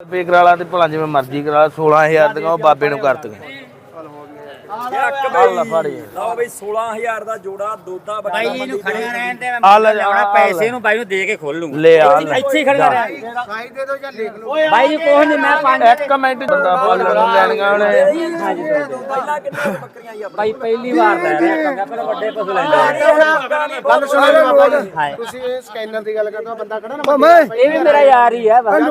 ਰੁਪਏ ਕਰਾ ਲਾ ਤੇ ਭਲਾ ਜਿਵੇਂ ਮਰਜ਼ੀ ਕਰਾ ਲਾ 16000 ਦੀਆਂ ਉਹ ਬਾਬੇ ਨੂੰ ਕਰ ਦੂੰਗਾ ਅੱਲਾ ਫੜੀ। ਲਓ ਬਈ 16000 ਦਾ ਜੋੜਾ ਦੋਦਾ ਬੱਕਰਾ ਬਾਈ ਨੂੰ ਖੜਿਆ ਰਹਿਣ ਦੇ ਮੈਂ ਆ ਲੈ ਜਾ, ਲਿਆਉਣਾ ਆ ਲੈ। ਪੈਸੇ ਨੂੰ ਬਾਈ ਨੂੰ ਦੇ ਕੇ ਖੋਲ ਲੂੰਗਾ। ਲੈ ਆ ਲੈ। ਇੱਥੇ ਹੀ ਖੜਿਆ ਰਹਿ। ਬਾਈ ਜੀ ਕੋਹ ਨਹੀਂ ਮੈਂ ਪੰਜ ਇੱਕ ਮਿੰਟ ਬੰਦਾ ਬੋਲ ਲੈਣੀਆਂ ਉਹਨੇ ਪਹਿਲਾਂ ਕਿੰਨੀਆਂ ਕੁ ਬੱਕਰੀਆਂ ਜੀ ਬਾਈ ਪਹਿਲੀ ਵਾਰ ਲੈ ਰਿਹਾ ਕੰਗਾ ਪਰ ਵੱਡੇ ਪਸ਼ੂ ਲੈਂਦਾ ਗੱਲ ਸੁਣੋ ਬਾਬਾ ਜੀ ਹਾਏ। ਤੁਸੀਂ ਇਹ ਸਕੈਨਰ ਦੀ ਗੱਲ ਕਰਦੇ ਹੋ ਬੰਦਾ ਖੜਾ ਨਾ ਇਹ ਵੀ ਮੇਰਾ ਯਾਰ ਹੀ ਹੈ ਬਸ।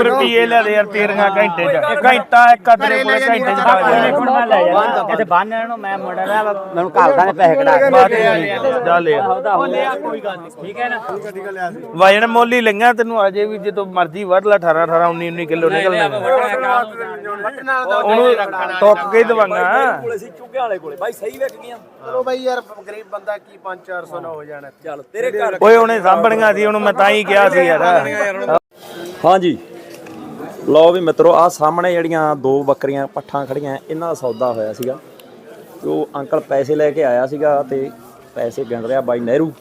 ਰੁਪਏ ਲੈ ਦੇ ਯਾਰ ਤੇਰੀਆਂ ਘੰਟੇ ਚ। ਘੰਟਾ ਇੱਕ ਤੇਰੇ ਕੋਲ ਘੰਟੇ ਚ ਇਹਨੇ ਕੋਲ ਮੈਂ ਲੈ ਜਾਣਾ। ਇੱਥੇ ਬੰਨ ਨੂੰ ਮੈਂ ਮੁੰਡਾ ਨਾ ਮੈਨੂੰ ਘਰ ਦਾ ਨੇ ਪੈਸੇ ਕਢਾ ਕੇ ਬਾਅਦ ਜਾ ਲੈ ਉਹਦਾ ਹੋ ਗਿਆ ਕੋਈ ਗੱਲ ਨਹੀਂ। ਠੀਕ ਹੈ ਨਾ? ਵਜਨ ਮੁੱਲ ਹੀ ਲਈਆਂ ਤੈਨੂੰ ਅਜੇ ਵੀ ਜਦੋਂ ਮਰਜ਼ੀ ਵੱਢ ਲੈ 18 18 19 19 ਕਿਲੋ ਨਿਕਲਣੇ ਉਹਨੂੰ ਟੁੱਕ ਕੇ ਦਵਾਂਗਾ। ਕੋਲੇ ਸੀ ਵਾਲੇ ਕੋਲੇ। ਬਾਈ ਸਹੀ ਵਿਕ ਗਈਆਂ। ਚਲੋ ਬਾਈ ਯਾਰ ਗਰੀਬ ਬੰਦਾ ਕੀ 5-400 ਨਾ ਹੋ ਜਾਣਾ ਚੱਲ ਤੇਰੇ ਘਰ ਓਏ ਉਹਨੇ ਸਾਂਭਣੀਆਂ ਸੀ ਉਹਨੂੰ ਮੈਂ ਤਾਂ ਹੀ ਕਿਹਾ ਸੀ ਯਾਰ। ਹਾਂਜੀ। ਲਓ ਵੀ ਮਿੱਤਰੋ ਆ ਸਾਹਮਣੇ ਜਿਹੜੀਆਂ ਦੋ ਬੱਕਰੀਆਂ ਪੱਠਾਂ ਖੜੀਆਂ ਇਹਨਾਂ ਦਾ ਸੌਦਾ ਹੋਇਆ ਸੀਗਾ। ਉਹ ਅੰਕਲ ਪੈਸੇ ਲੈ ਕੇ ਆਇਆ ਸੀਗਾ ਤੇ ਪੈਸੇ ਗਿਣ ਰਿਹਾ ਬਾਈ ਨਹਿਰੂ।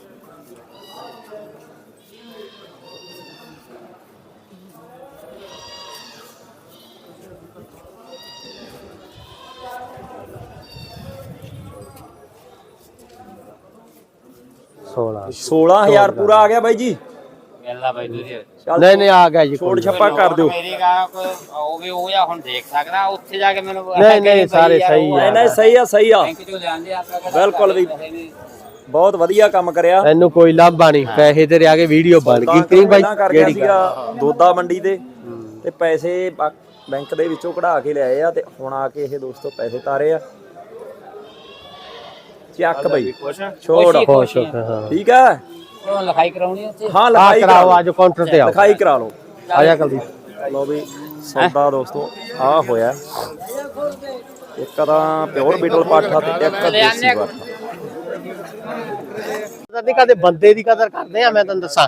ਸੋਲਾਂ। 16000 ਪੂਰਾ ਆ ਗਿਆ ਬਾਈ ਜੀ। ਗੱਲਾਂ ਬਾਈ ਦੂਜੀ ਚੱਲ ਨਹੀਂ ਨਹੀਂ ਆ ਗਿਆ ਜੀ ਛੋੜ ਛੱਪਾ ਕਰ ਦਿਓ। ਮੇਰੀ ਗਾ ਉਹ ਵੀ ਉਹ ਜਾਂ ਹੁਣ ਦੇਖ ਸਕਦਾ ਉੱਥੇ ਜਾ ਕੇ ਮੈਨੂੰ ਨਹੀਂ, ਨਹੀਂ, ਸਾਰੇ ਸਹੀ ਨਹੀਂ ਨਹੀਂ ਸਹੀ ਆ ਸਹੀ ਆ। ਬੈਂਕ ਚੋਂ ਲਿਆਂਦੇ ਆਪਾਂ ਬਿਲਕੁਲ ਵੀ ਬਹੁਤ ਵਧੀਆ ਕੰਮ ਕਰਿਆ। ਇਹਨੂੰ ਕੋਈ ਲਾਭਾ ਨਹੀਂ ਪੈਸੇ ਤੇਰੇ ਆ ਕੇ ਵੀਡੀਓ ਬਣ ਗਈ। ਕਿ ਬਾਈ? ਕਰ ਗਿਆ ਸੀਗਾ ਦੋਦਾ ਮੰਡੀ ਤੇ। ਤੇ ਪੈਸੇ ਬੈਂਕ ਦੇ ਵਿੱਚੋਂ ਕਢਾ ਕੇ ਲਿਆਏ ਆ ਤੇ ਹੁਣ ਆ ਕੇ ਇਹ ਦੋਸਤੋ ਪੈਸੇ ਤਾਰੇ ਆ। ਚੱਕ ਬਈ। ਛੋੜ। ਖੁਸ਼ ਠੀਕ ਆ? ਲਿਖਾਈ ਕਰਾਉਣੀ ਉੱਥੇ? ਹਾਂ ਆ ਲਿਖਾਈ ਕਰਾ ਕਰਾਓ ਅੱਜ ਕਾਊਂਟਰ ਤੇ ਆਓ। ਲਿਖਾਈ ਕਰਾ ਲਓ। ਆ ਜਾ ਕਲਦੀ ਲਓ ਵੀ ਸੌਦਾ ਦੋਸਤੋ ਆ ਹੋਇਆ। ਇੱਕ ਤਾਂ ਪਿਓਰ ਬੀਟਲ ਪਾਠਾ ਤੇ ਇੱਕ ਦੇਸੀ ਪਾਠਾ। ਨਹੀਂ ਕਦੇ ਬੰਦੇ ਦੀ ਕਦਰ ਕਰਦੇ ਆ ਮੈਂ ਤੁਹਾਨੂੰ ਦੱਸਾਂ।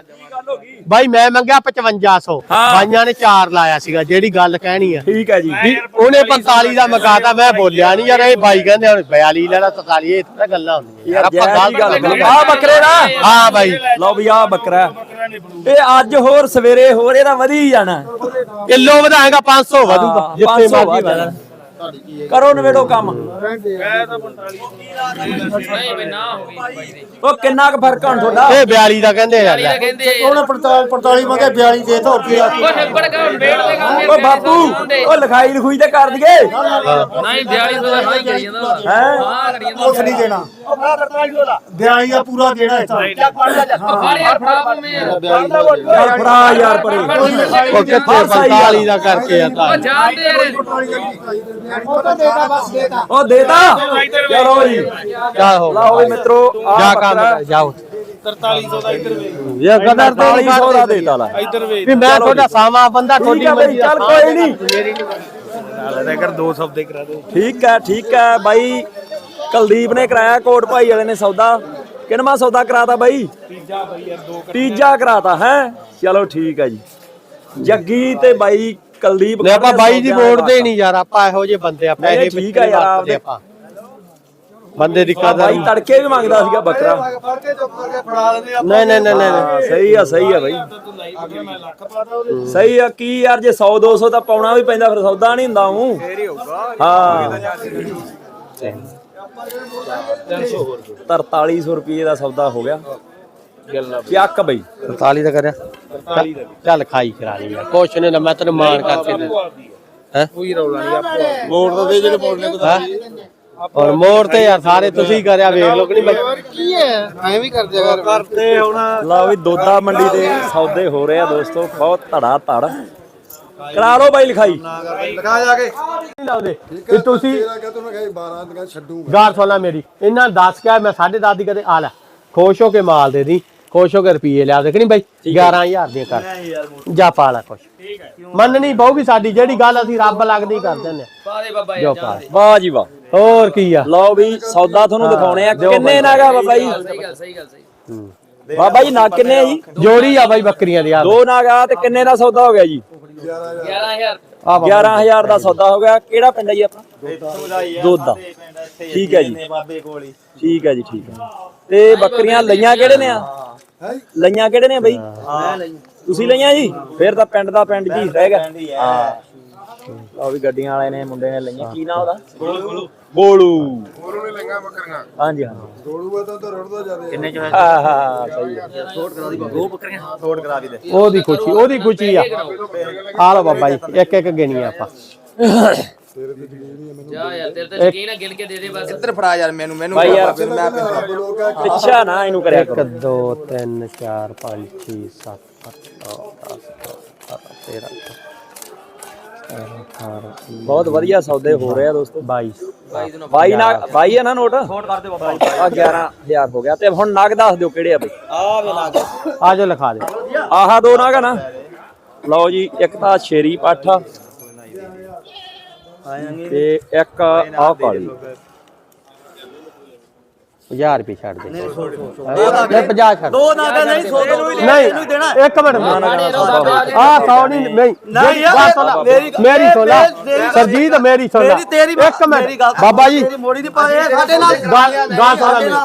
ਬਾਈ ਮੈਂ ਮੰਗਿਆ 5500 ਬਾਈਆਂ ਨੇ 4 ਲਾਇਆ ਸੀਗਾ ਜਿਹੜੀ ਗੱਲ ਕਹਿਣੀ ਆ। ਠੀਕ ਹੈ ਜੀ। ਉਹਨੇ 45 ਦਾ ਮਕਾਤਾ ਮੈਂ ਬੋਲਿਆ ਨਹੀਂ ਯਾਰ ਇਹ ਬਾਈ ਕਹਿੰਦੇ ਹੁਣ 42 ਲੈਣਾ 43 ਇਹ ਤਾਂ ਗੱਲਾਂ ਹੁੰਦੀਆਂ। ਯਾਰ ਆਪਾਂ ਗੱਲ ਆ। ਬੱਕਰੇ ਦਾ? ਹਾਂ ਬਾਈ। ਲਓ ਵੀ ਆ ਬੱਕਰਾ। ਇਹ ਅੱਜ ਹੋਰ ਸਵੇਰੇ ਹੋਰ ਇਹਦਾ ਵਧੀ ਜਾਣਾ। ਕਿਲੋ ਵਧਾਏਗਾ 500 ਵਧੂਗਾ ਜਿੱਥੇ 500 ਮਰਜ਼ੀ ਵਧਾ ਕਰੋ ਨਵੇੜੋ ਕੰਮ। ਉਹ ਕਿੰਨਾ ਕੁ ਫ਼ਰਕ ਹੁਣ ਤੁਹਾਡਾ? ਇਹ 42 ਦਾ ਕਹਿੰਦੇ ਯਾਰ ਉਹਨੇ 45 45 ਮੰਗੇ 42 ਦੇ ਤਾ ਰੁਪਿਆ ਓ ਬਾਪੂ ਉਹ ਲਿਖਾਈ ਲਿਖੂਈ ਤੇ ਕਰ ਦਈਏ। ਨਹੀਂ 42 ਦਾ ਹਾਂ ਕਰੀ ਜਾਂਦਾ। ਹੈ? ਕੁਛ ਨਹੀਂ ਦੇਣਾ। 42 ਦਾ ਪੂਰਾ ਦੇਣਾ ਇਸ ਤਾਂ ਫੜ ਯਾਰ ਫੜਾ ਭੂਮੀ ਫੜਾ ਯਾਰ ਪਰੇ ਉਹ ਕਿੱਥੇ 45 ਦਾ ਕਰਕੇ ਆ ਤਾਂ। ਜਾਣਦੇ ਯਾਰ ਉਹ ਦੇਤਾ? ਚਲੋ ਜੀ। ਜਾ ਹੋ ਲਓ ਵੀ ਮਿੱਤਰੋ ਆ ਜਾ ਕੰਮ ਜਾਓ। 4300 ਦਾ ਇੱਧਰ ਵੇ ਇਹ ਕਦਰ ਤੇ 4300 ਦਾ ਦੇਤਾ ਲੈ। ਵੀ ਮੈਂ ਤੁਹਾਡਾ ਸਾਵਾ ਬੰਦਾ ਠੀਕ ਤੁਹਾਡੀ ਮਰਜ਼ੀ ਚੱਲ ਕੋਈ ਨਹੀਂ। ਲੈ ਕਰ ਦੋ ਸੌਦੇ ਕਰਾ ਦੇ ਠੀਕ ਹੈ ਠੀਕ ਹੈ ਬਾਈ। ਕੁਲਦੀਪ ਨੇ ਕਰਾਇਆ ਕੋਟ ਭਾਈ ਵਾਲੇ ਨੇ ਸੌਦਾ। ਕਿੰਨਵਾਂ ਸੌਦਾ ਕਰਾਤਾ ਬਾਈ? ਤੀਜਾ ਬਾਈ ਯਾਰ ਦੋ ਤੀਜਾ ਕਰਾਤਾ ਹੈ? ਚਲੋ ਠੀਕ ਹੈ ਜੀ। ਜੱਗੀ ਤੇ ਬਾਈ ਕੁਲਦੀਪ ਲੈ ਆਪਾਂ ਬਾਈ ਦੀ ਸੌਦਿਆਂ ਵੋਟ ਦੇ ਨਹੀਂ ਯਾਰ ਆਪਾਂ ਇਹੋ ਜਿਹੇ ਬੰਦੇ ਆ ਪੈਸੇ ਠੀਕ ਆ ਯਾਰ, ਵਰਤਦੇ ਆਪਾਂ। ਬੰਦੇ ਦੀ ਕਦਰ ਬਾਈ ਤੜਕੇ ਵੀ ਮੰਗਦਾ ਸੀਗਾ ਬੱਕਰਾ। ਨਹੀਂ ਨਹੀਂ ਨਹੀਂ ਨਹੀਂ ਸਹੀ ਆ ਸਹੀ ਆ ਬਾਈ। ਸਹੀ ਆ ਕੀ ਯਾਰ ਜੇ 100 200 ਤਾਂ ਪਾਉਣਾ ਵੀ ਪੈਂਦਾ ਫਿਰ ਸੌਦਾ ਨਹੀਂ ਹੁੰਦਾ ਹੂੰ ਫੇਰ ਹੀ ਹੋਊਗਾ। ਹਾਂ। 4300 ਰੁਪਏ ਦਾ ਸੌਦਾ ਹੋ ਗਿਆ। ਚੱਕ ਬਈ? 43 ਦਾ ਕਰਿਆ। 43 ਦਾ ਚੱਲ ਖਾਈ ਕਰਾ ਲਈ ਯਾਰ। ਕੁਛ ਨਹੀਂ ਨਾ ਮੈਂ ਤੈਨੂੰ ਮਾਣ ਕਰਕੇ ਦੇ ਹੈ? ਕੋਈ ਰੌਲਾ ਨਹੀਂ ਆਪਾਂ ਮੋੜ ਤਾਂ ਦੇ ਜਿਹੜੇ ਮੋੜਨੇ ਕੋ ਔਰ ਮੋੜ ਤੇ ਯਾਰ ਸਾਰੇ ਤੁਸੀਂ ਕਰਿਆ ਵੇਖ ਲੋ ਕਿ ਨਹੀਂ ਬਾਈ। ਕੀ ਹੈ? ਐਂ ਵੀ ਕਰ ਦਿਆ ਕਰ ਕਰਤੇ ਹੁਣ। ਲਓ ਵੀ ਦੋਦਾ ਮੰਡੀ ਦੇ ਸੌਦੇ ਹੋ ਰਹੇ ਆ ਦੋਸਤੋ ਬਹੁਤ ਧੜਾ ਧੜ ਕਰਾ ਲਓ ਬਾਈ ਲਿਖਾਈ। ਲਗਾ ਜਾ ਕੇ। ਲਾਉਂਦੇ ਤੇ ਤੁਸੀਂ ਕਿਹਾ ਤੂੰ ਮੈਂ ਕਹੀ 12 ਦਿਨ ਛੱਡੂਗਾ। ਗਾਲ ਸੁਣ ਲੈ ਮੇਰੀ। ਇਹਨਾਂ ਨੇ ਦੱਸ ਕੇ ਮੈਂ 10.5 ਦੀ ਕਦੇ ਆ ਲੈ। ਖੁਸ਼ ਹੋ ਕੇ ਮਾਲ ਦੇ ਦੀ। ਖੁਸ਼ ਹੋ ਕੇ ਰੁਪਏ ਲਿਆ ਦੇ ਕਿ ਨਹੀਂ ਬਾਈ? 11000 ਦੀਆਂ ਕਰ। ਜਾ ਪਾ ਲੈ ਕੁਛ। ਮੰਨਣੀ ਬਹੁਗੀ ਸਾਡੀ ਜਿਹੜੀ ਗੱਲ ਅਸੀਂ ਰੱਬ ਲੱਗਦੀ ਕਰ ਦਿੰਦੇ ਬਾਦੇ ਬਾਬਾ ਜੋ ਵਾਹ ਜੀ ਵਾਹ। ਹੋਰ ਕੀ ਆ? ਲਓ ਵੀ ਸੌਦਾ ਤੁਹਾਨੂੰ ਦਿਖਾਉਣੇ ਆ। ਕਿੰਨੇ ਨਾਗਾ ਬਾਬਾ ਜੀ? ਸਹੀ ਗੱਲ ਸਹੀ ਗੱਲ ਸਹੀ ਬਾਬਾ ਜੀ ਨਾਗ ਕਿੰਨੇ ਆ ਜੀ? ਜੋੜੀ ਆ ਬਾਈ ਬੱਕਰੀਆਂ ਦੀ ਆ ਦੋ ਨਾਗਾ ਤੇ ਕਿੰਨੇ ਦਾ ਸੌਦਾ ਹੋ ਗਿਆ ਜੀ? 11000 ਆ ਬਾਬਾ 11000 ਦਾ ਸੌਦਾ ਹੋ ਗਿਆ। ਕਿਹੜਾ ਪਿੰਡ ਹੈ ਜੀ ਆਪਣਾ? ਦੋਦਾ। ਠੀਕ ਹੈ ਜੀ। ਠੀਕ ਹੈ ਜੀ ਠੀਕ ਹੈ। ਤੇ ਬੱਕਰੀਆਂ ਲਈਆਂ ਕਿਹੜੇ ਨੇ ਆ? ਲਈਆਂ ਕਿਹੜੇ ਨੇ ਬਈ? ਤੁਸੀਂ ਲਈਆਂ ਜੀ? ਫਿਰ ਤਾਂ ਪਿੰਡ ਦਾ ਪਿੰਡ ਜੀ ਰਹਿ ਗਿਆ। ਹਾਂ ਲਓ ਵੀ ਗੱਡੀਆਂ ਵਾਲੇ ਨੇ ਮੁੰਡੇ ਨੇ ਲਈਆਂ। ਕੀ ਨਾਂ ਉਹਦਾ? ਗੋਲੂ ਗੋਲੂ ਗੋਲੂ ਨੇ ਲਈਆਂ ਬੱਕਰੀਆਂ। ਹਾਂਜੀ ਹਾਂ। ਗੋਲੂ ਤਾਂ ਤਾਂ ਰੜਦਾ ਜਾਂਦੇ ਕਿੰਨੇ ਚ ਹੋਇਆ ਹਾਂ ਹਾਂ ਸਹੀ ਹੈ। ਉਹਦੀ ਖੁਸ਼ੀ ਉਹਦੀ ਖੁਸ਼ੀ ਆ। ਆ ਲਓ ਬਾਬਾ ਜੀ ਇੱਕ ਇੱਕ ਗਿਣੀ ਆਪਾਂ। ਜਾ ਯਾਰ ਤੇਰੇ ਤੇ ਯਕੀਨ ਹੈ ਗਿਣ ਕੇ ਦੇ ਦੇ ਬਸ। ਭਾਈ ਯਾਰ ਪਿੱਛਾ ਨਾ ਇਹਨੂੰ ਕਰਿਆ 1 ਕਰੋ। 2 3 4 5 6 7 8 9 10 11 13 ਬਹੁਤ ਵਧੀਆ ਸੌਦੇ ਹੋ ਰਹੇ ਆ ਦੋਸਤੋ। 22 ਬਾਈ ਨਾ ਬਾਈ ਹੈ ਨਾ ਨੋਟ? ਛੋਟ ਕਰ ਦਿਓ ਬਾਈ ਆ 11000 ਹੋ ਗਿਆ। ਤੇ ਹੁਣ ਨਗ ਦੱਸ ਦਿਓ ਕਿਹੜੇ ਆ ਬਈ। ਆ ਜੋ ਲਿਖਾ ਦੇ। ਆਹਾ ਦੋ ਨਗ ਆ ਨਾ। ਲਓ ਜੀ ਇੱਕ ਤਾਂ ਸ਼ੇਰੀ ਪਾਠਾ ਤੇ ਇੱਕ ਆਹ ਕਾਲੀ 1000 ਰੁਪਏ ਛੱਡ ਦੇ। ਨਹੀਂ 50 ਛੱਡ ਦੋ। ਨਾਗਾ ਨਹੀਂ 100 ਨਹੀਂ ਦੇਣਾ। ਇੱਕ ਮਿੰਟ ਆ 100 ਨਹੀਂ ਨਹੀਂ ਨਹੀਂ ਮੇਰੀ ਮੇਰੀ ਸੁਣਾ ਸਰਜੀਤ ਮੇਰੀ ਤੇਰੀ ਇੱਕ ਮਿੰਟ। ਬਾਬਾ ਜੀ। ਮੋੜੀ ਦੀ ਪਾਏ। ਸਾਡੇ ਨਾਲ ਗਾਲ ਸੁਣਾ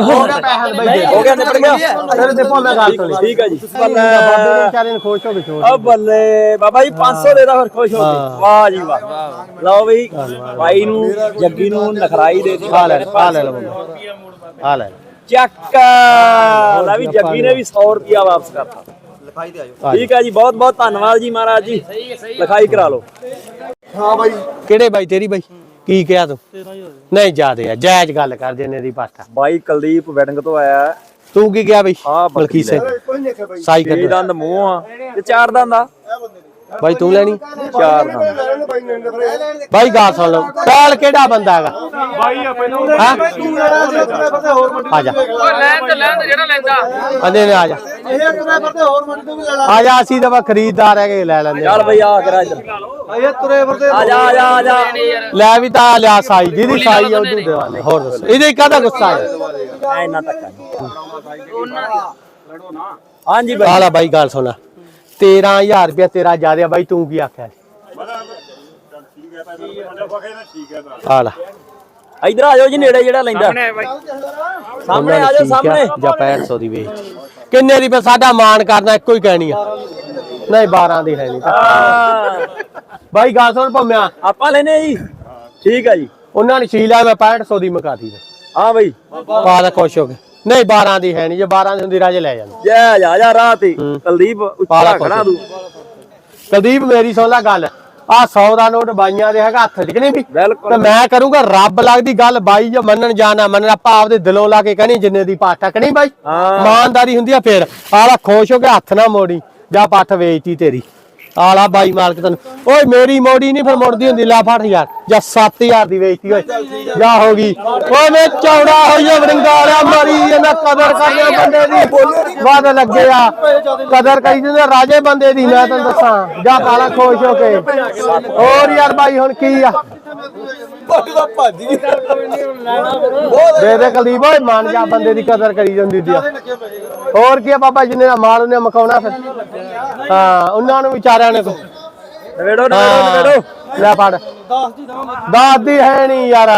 ਹੋ ਗਿਆ। ਪੈਸਾ ਬਈ ਦੇ ਹੋ ਗਿਆ ਨਿਬੜ ਗਿਆ। ਤੇਰੇ ਤੇ ਭਾਵੇਂ ਗੱਲ ਸੁਣੀ ਠੀਕ ਹੈ ਜੀ। ਬਾਬੇ ਨੇ ਵਿਚਾਰੇ ਨੂੰ ਖੁਸ਼ ਹੋ ਕੇ ਛੋੜ ਆ ਬੱਲੇ। ਬਾਬਾ ਜੀ 500 ਦੇ ਦਾ ਫਿਰ ਖੁਸ਼ ਹੋ ਕੇ। ਵਾਹ ਜੀ ਵਾਹ। ਲਓ ਬਈ ਬਾਈ ਨੂੰ ਜੱਗੀ ਨੂੰ ਨਖਰਾਈ ਦੇ ਦਿੱਤੀ ਆ ਲੈ ਆ ਲੈ ਲਓ। ਆ ਲੈ। ਚੱਕ। ਲੈ ਵੀ ਜੱਗੀ ਨੇ ਵੀ 100 ਰੁਪਿਆ ਵਾਪਸ ਕਰਤਾ। ਲਿਖਾਈ ਤੇ ਆਜੋ ਠੀਕ ਹੈ ਜੀ ਬਹੁਤ ਬਹੁਤ ਧੰਨਵਾਦ ਜੀ ਮਹਾਰਾਜ ਜੀ। ਹੈ ਲਿਖਾਈ ਕਰਾ ਲਓ। ਕਿਹੜੇ ਬਾਈ ਤੇਰੀ ਬਾਈ? ਕੀ ਕਿਹਾ ਤੂੰ? ਨਹੀਂ ਜਾਦੇ ਆ। ਜਾਇਜ਼ ਗੱਲ ਕਰ ਜਿੰਨੇ ਦੀ ਪਾਠਾ ਬਾਈ ਕੁਲਦੀਪ ਵੈਡਿੰਗ ਤੋਂ ਆਇਆ। ਹੈ। ਤੂੰ ਕੀ ਕਿਹਾ ਬਈ? ਬਲਕੀ ਸਿੰਘ। ਸਾਈ ਦੰਦ ਮੂੰਹ ਆ। ਤੇ ਚਾਰ ਦੰਦ ਆ। ਬਾਈ ਤੂੰ ਲੈਣੀ? ਚਾਰ ਦੰਦ ਬਾਈ ਗੱਲ ਸੁਣ ਲਓ ਕਾਲ ਕਿਹੜਾ ਬੰਦਾ ਹੈਗਾ? ਬਾਈ ਆ ਪਹਿਲਾਂ ਆ ਜਾ। ਅੰਦੇ ਨੇ ਆ ਜਾ। ਆ ਜਾ ਅਸੀਂ ਤਾਂ ਬਸ ਖਰੀਦਦਾਰ ਹੈਗੇ ਲੈ ਲੈਂਦੇ ਚੱਲ ਬਈ ਆ ਕਰਾ ਇੱਧਰ। ਆ ਜਾ ਆ ਜਾ ਆ ਜਾ। ਲੈ ਵੀ ਤਾਂ ਲਿਆ ਸਾਈ ਜਿਹਦੀ ਸਾਈ ਆ ਉਹਨੂੰ ਦੇਵਾਲੇ ਹੋਰ ਦੱਸ ਇਹਦੇ ਕਾਹਦਾ ਗੁੱਸਾ ਹੈ? ਐ ਇੰਨਾ ਧੱਕਾ। ਨਹੀਂ ਹਾਂਜੀ ਬਾਈ। ਆਲਾ ਬਾਈ ਗੱਲ ਸੁਣ 13000 ਰੁਪਇਆ ਤੇਰਾ ਜ਼ਿਆਦਾ ਬਾਈ ਤੂੰ ਕੀ ਆਖਿਆ ਆਲਾ ਇੱਧਰ ਆ ਜਾਓ ਜੀ ਨੇੜੇ ਜਿਹੜਾ ਲੈਂਦਾ। ਸਾਹਮਣੇ ਆ ਜਾਓ ਸਾਹਮਣੇ। ਜਾਂ 6500 ਦੀ ਵੇਚ। ਕਿੰਨੇ ਦੀ ਫਿਰ ਸਾਡਾ ਮਾਨ ਕਰਨਾ ਇੱਕੋ ਹੀ ਕਹਿਣੀ ਆ। ਨਹੀਂ 12 ਦੀ ਹੈ। ਨਹੀਂ ਬਾਈ ਗੱਲ ਸੁਣ ਭੰਮਿਆ। ਆਪਾਂ ਲੈਨੇ ਜੀ। ਠੀਕ ਆ ਜੀ। ਉਹਨਾਂ ਨੇ ਛੀ ਲਿਆ ਮੈਂ 6500 ਦੀ ਮੁਕਾਤੀ ਹਾਂ ਬਈ। ਪਾ ਦਾ ਖੁਸ਼ ਹੋ ਗਏ ਨਹੀਂ 12 ਦੀ ਹੈ ਨਹੀਂ ਜੇ 12 ਦੀ ਹੁੰਦੀ ਰਾਜੇ ਲੈ ਜਾਂਦਾ। ਜੈ ਜਾ ਜਾ ਰਾਹ ਤੇ। ਕੁਲਦੀਪ ਉੱਚਾ ਖੜਾ ਤੂੰ। ਕੁਲਦੀਪ ਮੇਰੀ ਸੁਣ ਲੈ ਗੱਲ। ਆ 100 ਦਾ ਨੋਟ ਬਾਈਆਂ ਦੇ ਹੈਗਾ ਹੱਥ 'ਚ ਕਿ ਨਹੀਂ ਵੀ? ਤੇ ਮੈਂ ਕਰੂੰਗਾ ਰੱਬ ਲੱਗਦੀ ਗੱਲ ਬਾਈ ਜੋ ਮੰਨਣ ਜਾਣਾ ਮੰਨਣ ਆਪਾਂ ਆਪਦੇ ਦਿਲੋਂ ਲਾ ਕੇ ਕਹਣੀ ਜਿੰਨੇ ਦੀ ਪਾਠਾ ਕਹਣੀ ਬਾਈ? ਹਾਂ। ਇਮਾਨਦਾਰੀ ਹੁੰਦੀ ਆ ਫੇਰ। ਆਲਾ ਖੁਸ਼ ਹੋ ਕੇ ਹੱਥ ਨਾ ਮੋੜੀ ਜਾਂ ਪੱਠ ਵੇਚਤੀ ਤੇਰੀ। ਆਲਾ ਬਾਈ ਮਾਲਕ ਤੈਨੂੰ। ਓਏ ਮੇਰੀ ਮੋੜੀ ਨਹੀਂ ਫਿਰ ਮੁੜਦੀ ਹੁੰਦੀ ਲਾ ਫੜ ਯਾਰ। ਜਾਂ 7000 ਦੀ ਵੇਚਤੀ ਓਏ। ਜਾ ਹੋ ਗਈ। ਓਏ ਮੈਂ ਚੌੜਾ ਹੋਈਆ ਵਰਿੰਗਾ ਵਾਲਿਆ ਮਾਰੀ ਇਹਨਾਂ ਕਦਰ ਕਰਨੇ ਬੰਦੇ ਦੀ। ਵਾਦ ਲੱਗੇ ਆ। ਕਦਰ ਕਰੀ ਜਾਂਦੇ ਰਾਜੇ ਬੰਦੇ ਦੀ ਮੈਂ ਤੈਨੂੰ ਦੱਸਾਂ। ਜਾ ਪਾਲਾ ਖੁਸ਼ ਹੋ ਕੇ। ਹੋਰ ਯਾਰ ਬਾਈ ਹੁਣ ਕੀ ਆ? ਦੇ ਦੇ ਕੁਲਦੀਪ ਓਏ ਮਾਨ ਜਾ ਬੰਦੇ ਦੀ ਕਦਰ ਕਰੀ ਜਾਂਦੀ ਦੀ। ਹੋਰ ਕੀ ਆ ਬਾਬਾ ਜਿੰਨੇ ਦਾ ਮਾਲ ਉਹਨੇ ਮਕਾਉਣਾ ਫਿਰ। ਹਾਂ ਉਹਨਾਂ ਨੂੰ ਵਿਚਾਰਿਆਂ ਨੇ ਕੋ- ਨਵੇੜੋ ਨਵੇੜੋ ਨਵੇੜੋ। ਲੈ ਫੜ। ਦਾਸ ਦੀ ਹੈ ਨਹੀਂ ਯਾਰ।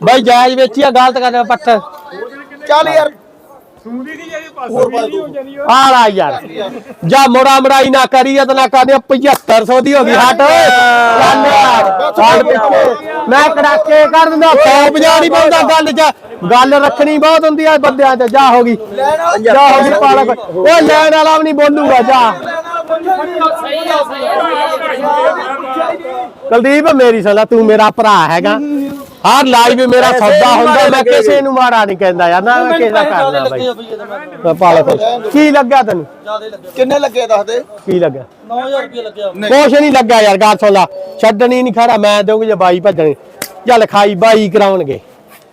ਬਾਈ ਜਾਇਜ਼ ਵੇਚੀ ਆ ਗਲਤ ਕਰਨਾ ਪੱਠ। ਚੱਲ ਯਾਰ। ਆ ਲਾ ਯਾਰ। ਜਾ ਮੋੜਾ ਮੜਾਈ ਨਾ ਕਰੀ ਤੇ ਨਾ ਕਰਨੀ 7500 ਦੀ ਹੋ ਗਈ ਹਟ। ਮੈਂ ਕੜਾਕੇ ਕਰ ਦਿੰਦਾ 150 ਨਹੀਂ ਪਾਉਂਦਾ ਗੱਲ ਚ। ਗੱਲ ਰੱਖਣੀ ਬਹੁਤ ਹੁੰਦੀ ਆ ਬੰਦਿਆਂ ਤੇ ਜਾ ਹੋ ਗਈ। ਜਾ ਹੋ ਗਈ ਪਾਲਾ ਓਏ ਲੈਣ ਵਾਲਾ ਵੀ ਨਹੀਂ ਬੋਲੂਗਾ ਜਾ। ਕੁਲਦੀਪ ਮੇਰੀ ਸਲਾ ਤੂੰ ਮੇਰਾ ਭਰਾ ਹੈਗਾ। ਹਰ ਲਾਈਵ ਮੇਰਾ ਸੌਦਾ ਹੁੰਦਾ ਮੈਂ ਕਿਸੇ ਨੂੰ ਮਾੜਾ ਨਹੀਂ ਕਹਿੰਦਾ ਯਾਰ ਨਾ ਮੈਂ ਕਿਸੇ ਦਾ ਕਰਦਾ ਬਾਈ। ਮੈਂ ਪਾਲਾ। ਕੀ ਲੱਗਿਆ ਤੈਨੂੰ? ਕਿੰਨੇ ਲੱਗੇ ਦੱਸ ਦੇ? ਕੀ ਲੱਗਿਆ? 9000 ਰੁਪਏ ਲੱਗਿਆ ਕੁਛ ਨਹੀਂ ਲੱਗਾ ਯਾਰ ਗੱਲ ਸੁਣ ਲਾ। ਛੱਡਣੀ ਨਹੀਂ ਖੜਾ ਮੈਂ ਦਊਂਗੀ ਜੇ ਬਾਈ ਭੱਜਣੇ। ਚੱਲ ਖਾਈ ਬਾਈ ਕਰਾਉਣਗੇ।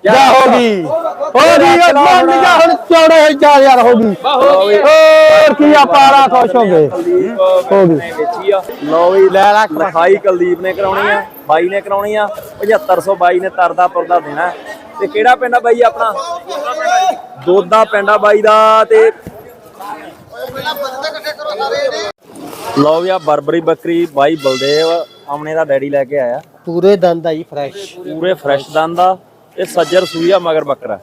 ਜਾ ਹੋ ਗਈ। ਹੋ ਗਈ ਯਾਰ ਮੰਨ ਜਾ ਹੁਣ ਚੌੜੇ ਹੋਈ ਜਾ ਯਾਰ ਹੋ ਗਈ। ਹੋਰ ਕੀ ਆ ਪਾਰਾ ਖੁਸ਼ ਹੋ ਗਏ। ਹੋ ਗਈ। ਵੇਚੀ ਆ। ਲਓ ਵੀ ਲੈ ਲੈ ਲਿਖਾਈ ਕੁਲਦੀਪ ਨੇ ਕਰਾਉਣੀ ਆ ਬਾਈ ਨੇ ਕਰਾਉਣੀ ਆ। 7500 ਬਾਈ ਨੇ ਤਰਦਾ ਪੁਰਦਾ ਦੇਣਾ। ਹੈ। ਤੇ ਕਿਹੜਾ ਪਿੰਡ ਆ ਬਾਈ ਆਪਣਾ? ਦੋਦਾ ਪਿੰਡ ਆ ਬਾਈ ਦਾ ਤੇ ਲਓ ਵੀ ਆ ਬਰਬਰੀ ਬੱਕਰੀ ਬਾਈ ਬਲਦੇਵ ਆਮਣੇ ਦਾ ਡੈਡੀ ਲੈ ਕੇ ਆਇਆ। ਪੂਰੇ ਦੰਦ ਆਈ ਫਰੈਸ਼ ਪੂਰੇ ਫਰੈਸ਼ ਦੰਦ ਆ। ਇਹ ਸੱਜਰ ਸੂਈਆ ਮਗਰ ਬੱਕਰਾ।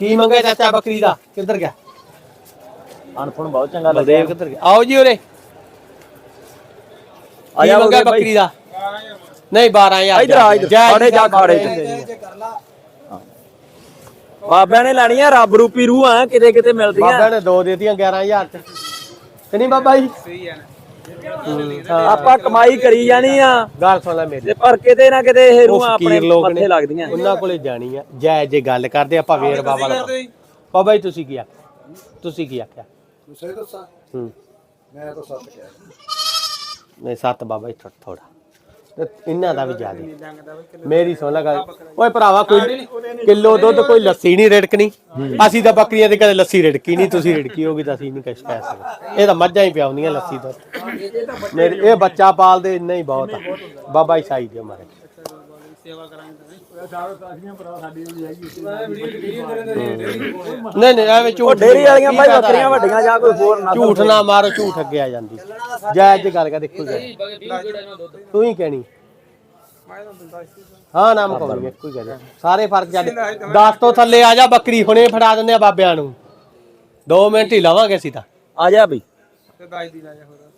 ਕੀ ਮੰਗੇ ਚਾਚਾ ਬੱਕਰੀ ਦਾ? ਕਿੱਧਰ ਗਿਆ? ਅਨਫੁਣ ਬਹੁਤ ਚੰਗਾ ਲੱਗਿਆ। ਬਲਦੇਵ ਕਿੱਧਰ ਗਿਆ? ਆਓ ਜੀ ਉਰੇ। ਆ ਜਾ ਮੰਗਾ। ਬੱਕਰੀ ਦਾ? ਨਹੀਂ 12000 ਇੱਧਰ ਆ ਇੱਧਰ। ਖੜੇ ਜਾ ਖੜੇ ਬਾਬਿਆਂ ਨੇ ਲੈਣੀ ਆ ਰੱਬ ਰੂਪੀ ਰੂਹ ਕਿਤੇ ਕਿਤੇ ਬਾਬਾ ਮਿਲਦੀਆਂ ਨੇ ਦੋ ਦੇਤੀਆਂ 11000 ਚ। ਕਿ ਨਹੀਂ ਬਾਬਾ ਜੀ? ਆਪਾਂ ਕਮਾਈ ਕਰੀ ਜਾਣੀ ਆ। ਗੱਲ ਸੁਣ ਲੈ ਮੇਰੀ। ਤੇ ਪਰ ਕਿਤੇ ਨਾ ਕਿਤੇ ਇਹ ਰੂਹਾਂ ਆਪਣੇ ਮੱਥੇ ਲੱਗਦੀਆਂ। ਉਹਨਾਂ ਕੋਲੇ ਜਾਣੀ ਆ। ਜੈ ਜੇ ਗੱਲ ਕਰਦੇ ਆਪਾਂ ਵੇਰ ਬਾਬਾ ਦਾ ਬਾਬਾ ਜੀ ਤੁਸੀਂ ਕੀ ਆਖਿਆ ਤੁਸੀਂ ਕੀ ਆਖਿਆ? ਸਹੀ ਦੱਸਾਂ? ਹੂੰ। ਮੈਂ ਤਾਂ ਸੱਤ ਕਿਹਾ। ਨਹੀਂ ਸੱਤ ਬਾਬਾ ਜੀ ਥੋੜਾ ਤੇ ਇਹਨਾਂ ਦਾ ਵੀ ਜ਼ਿਆਦਾ। ਮੇਰੀ ਸੁਣ ਗੱਲ। ਓਏ ਭਰਾਵਾ ਕੋਈ ਕਿਲੋ ਦੁੱਧ ਕੋਈ ਲੱਸੀ ਨਹੀਂ ਰਿੜਕਣੀ। ਅਸੀਂ ਤਾਂ ਬੱਕਰੀਆਂ ਦੇ ਕਦੇ ਲੱਸੀ ਰਿੜਕੀ ਨਹੀਂ ਤੁਸੀਂ ਰਿੜਕੀ ਹੋਗੀ ਤਾਂ ਅਸੀਂ ਨਹੀਂ ਕੁਛ ਕਹਿ ਸਕਦੇ। ਇਹ ਤਾਂ ਮੱਝਾਂ ਹੀ ਪਿਆਉਂਦੀਆਂ ਲੱਸੀ ਦੁੱਧ ਮੇਰੇ ਇਹ ਬੱਚਾ ਪਾਲਦੇ ਇੰਨਾ ਹੀ ਬਹੁਤ ਆ। ਬਾਬਾ ਹੀ ਸਾਈ ਦੇ ਮਾਰੇ ਨਹੀਂ। ਨਹੀਂ ਐਵੇਂ ਉਹ ਝੂਠ ਡੇਰੀ ਵਾਲੀਆਂ ਫਾਇਦਾ ਬੱਕਰੀਆਂ ਵੱਡੀਆਂ ਜਾਂ ਕੋਈ ਹੋਰ ਨਾ ਝੂਠ ਨਾ ਮਾਰੋ ਝੂਠ ਅੱਗੇ ਆ ਜਾਂਦੀ। ਜਾਇਜ਼ ਦੀ ਗੱਲ ਕਰ ਦੇਖੋ ਜੀ। ਤੂੰ ਹੀ ਕਹਿਣੀ। ਹਾਂ ਨਾਮ ਕਹੂੰਗੀ ਇੱਕੋ ਹੀ ਕਹਿ ਸਾਰੇ ਫ਼ਰਕ ਜਦ 10 ਤੋਂ ਥੱਲੇ ਆ ਜਾ ਬੱਕਰੀ ਹੁਣੇ ਫੜਾ ਦਿੰਦੇ ਆ ਬਾਬਿਆਂ ਨੂੰ। 2 ਮਿੰਟ ਹੀ ਲਾਵਾਂਗੇ ਅਸੀਂ ਤਾਂ। ਆ ਜਾ ਬਈ।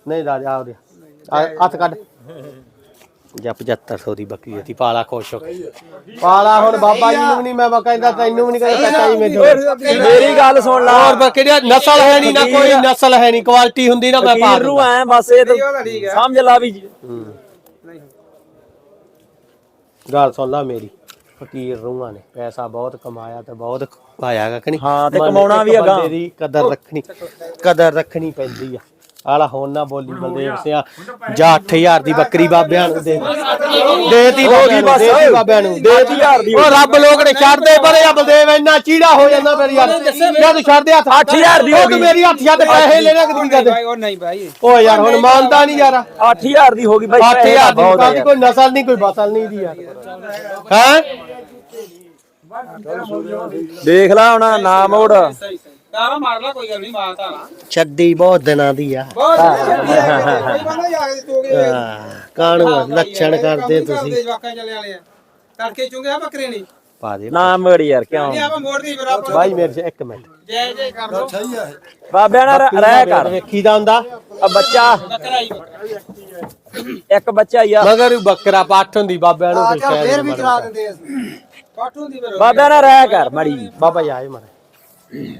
ਨਹੀਂ ਰਾਜ ਆ ਹੱਥ ਕੱਢ। ਜਾਂ 7500 ਦੀ ਬੱਕਰੀ હતી ਪਾਲਾ ਖੁਸ਼ ਹੋ ਕੇ। ਪਾਲਾ ਹੁਣ ਬਾਬਾ ਜੀ ਨੂੰ ਨਹੀਂ ਮੈਂ ਵਾ ਕਹਿੰਦਾ ਤੈਨੂੰ ਵੀ ਨਹੀਂ ਕਹਿੰਦਾ ਚਾਚਾ ਜੀ ਮੈਨੂੰ ਮੇਰੀ ਗੱਲ ਸੁਣ ਲਾ। ਹੋਰ ਬੱਕਰੀ ਨਸਲ ਹੈ ਨਹੀਂ ਨਾ ਕੋਈ ਨਸਲ ਹੈ ਨਹੀਂ ਕੁਆਲਿਟੀ ਹੁੰਦੀ ਨਾ ਮੈਂ ਪਾ ਰੂ ਐ ਬਸ ਇਹ ਸਮਝ ਲਾ ਵੀ ਗੱਲ ਸੁਣ ਲਾ ਮੇਰੀ ਫਕੀਰ ਰੂਹਾਂ ਨੇ ਪੈਸਾ ਬਹੁਤ ਕਮਾਇਆ ਤੇ ਬਹੁਤ ਪਾਇਆ ਗਾ ਕਿ ਨਹੀਂ? ਹਾਂ, ਤੇ ਕਮਾਉਣਾ ਵੀ ਹੈਗਾ। ਬੰਦੇ ਦੀ ਕਦਰ ਰੱਖਣੀ ਕਦਰ ਰੱਖਣੀ ਪੈਂਦੀ ਆ। ਆਲਾ ਹੁਣ ਨਾ ਬੋਲੀ ਬਲਦੇਵ ਸਿਆ ਜਾ 8000 ਦੀ ਬੱਕਰੀ ਬਾਬਿਆਂ ਨੂੰ ਦੇ। ਦੇਤੀ ਨੂੰ ਦੇਤੀ ਬਾਬਿਆਂ ਨੂੰ। ਦੇਤੀ ਹਜ਼ਾਰ ਦੀ ਉਹ ਰੱਬ ਲੋਕ ਨੇ ਛੱਡਦੇ ਪਰੇ ਆ ਬਲਦੇਵ ਇੰਨਾ ਚੀੜਾ ਹੋ ਜਾਂਦਾ ਮੇਰੀ ਯਾਰ ਜਦ ਛੱਡਦੇ ਹੱਥ 8000 ਦੀ ਹੋ ਉਹ ਤੂੰ ਗਈ। ਮੇਰੀ ਹੱਥ ਛੱਡ ਪੈਸੇ ਲੈਣਾ ਕਿਦੀ ਕਰਦੇ ਉਹ ਨਹੀਂ ਭਾਈ। ਓ ਯਾਰ ਹੁਣ ਮੰਨਦਾ ਨਹੀਂ ਯਾਰ। 8000 ਦੀ ਹੋ ਗਈ ਬਾਈ 8000 ਦੀ ਆ ਕੋਈ ਨਸਲ ਨਹੀਂ ਕੋਈ ਬਸਲ ਨਹੀਂ ਦੀ ਯਾਰ। ਹੈ? ਦੇਖ ਲੈ ਹੁਣ ਨਾ ਮੋੜ। ਕਾਰਾ ਮਾਰ ਲਾ ਕੋਈ ਗੱਲ ਨਹੀਂ ਮਾਰਦਾ ਨਾ ਛੱਡੀ ਬਹੁਤ ਦਿਨਾਂ ਦੀ ਆ। ਬਹੁਤ ਕੋਈ ਬੰਦਾ ਜਾ ਕੇ ਤੋ ਕੇ ਕਾਣੂ ਲੱਛਣ ਕਰਦੇ ਤੁਸੀਂ? ਜਵਾਕਾਂ ਚਲੇ ਵਾਲੇ ਆ। ਤੜਕੇ ਚੁੰਗੇ ਆ ਬੱਕਰੇ ਨਹੀਂ ਪਾ ਦੇ। ਨਾ ਮੋੜ ਯਾਰ ਕਿਉਂ? ਆਪਾਂ ਮੋੜ ਫਿਰ ਭਾਈ ਮੇਰੇ ਸੇ ਇੱਕ ਮਿੰਟ। ਜੈ ਜੈ ਕਰ ਦੋ। ਬਾਬਿਆਂ ਨਾਲ ਰਹਿ- ਕਰ। ਵੇਖੀ ਦਾ ਹੁੰਦਾ। ਆ ਬੱਚਾ। ਬੱਕਰਾ ਹੀ ਬੱਕਰਾ। ਇੱਕ ਬੱਚਾ ਹੀ ਆ। ਮਗਰ ਬੱਕਰਾ ਪਾਠ ਹੁੰਦੀ ਬਾਬਿਆਂ ਨੂੰ ਕੋਈ ਸ਼ਾਇਦ ਫੇਰ ਵੀ ਕਰਾ ਦਿੰਦੇ ਅਸੀਂ ਪਾਠੂ ਦੀ ਫਿਰ ਬਾਬਿਆਂ ਨਾਲ ਰਹਿ ਕਰ ਮੜੀ ਬਾਬਾ ਜੀ ਆਏ ਮਾਰੇ